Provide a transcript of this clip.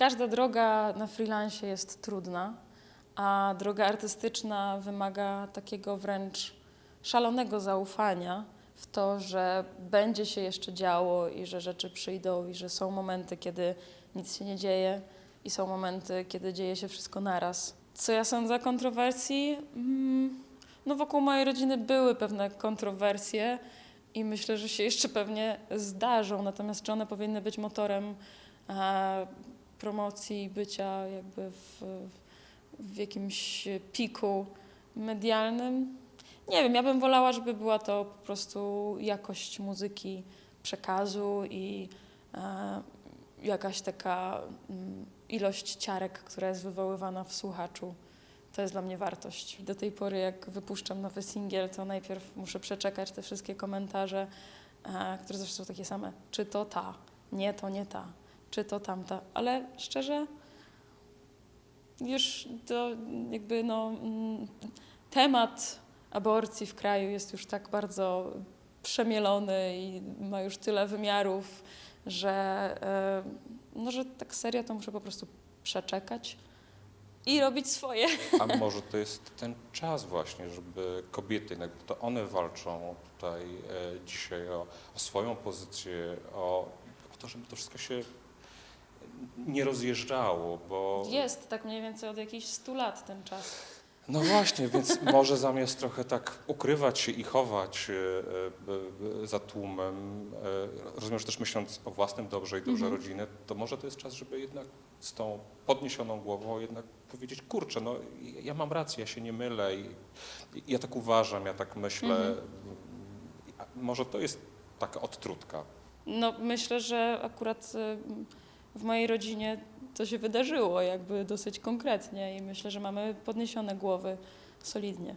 Każda droga na freelancie jest trudna, a droga artystyczna wymaga takiego wręcz szalonego zaufania w to, że będzie się jeszcze działo i że rzeczy przyjdą i że są momenty, kiedy nic się nie dzieje i są momenty, kiedy dzieje się wszystko naraz. Co ja sądzę o kontrowersji? Mm, No wokół mojej rodziny były pewne kontrowersje i myślę, że się jeszcze pewnie zdarzą. Natomiast czy one powinny być motorem e, promocji, bycia jakby w, w jakimś piku medialnym? Nie wiem, ja bym wolała, żeby była to po prostu jakość muzyki, przekazu i e, jakaś taka mm, ilość ciarek, która jest wywoływana w słuchaczu. To jest dla mnie wartość. Do tej pory, jak wypuszczam nowy singiel, to najpierw muszę przeczekać te wszystkie komentarze, e, które zawsze są takie same. Czy to ta? Nie, to nie ta. Czy to tamta? Ale szczerze, już to jakby no, mm, temat aborcji w kraju jest już tak bardzo przemielony i ma już tyle wymiarów, że, e, no, że tak serio to muszę po prostu przeczekać i robić swoje. A może to jest ten czas właśnie, żeby kobiety, jednak to one walczą tutaj e, dzisiaj o, o swoją pozycję, o, o to, żeby to wszystko się nie rozjeżdżało, bo... Jest tak mniej więcej od jakichś 100 lat ten czas. No właśnie, więc może zamiast trochę tak ukrywać się i chować e, e, za tłumem, e, rozumiem, że też myśląc o własnym dobrze i dobrze Mhm. rodziny, to może to jest czas, żeby jednak z tą podniesioną głową jednak powiedzieć, kurczę, no ja mam rację, ja się nie mylę i ja tak uważam, ja tak myślę. Mhm. Może to jest taka odtrutka. No myślę, że akurat y, w mojej rodzinie to się wydarzyło jakby dosyć konkretnie i myślę, że mamy podniesione głowy solidnie.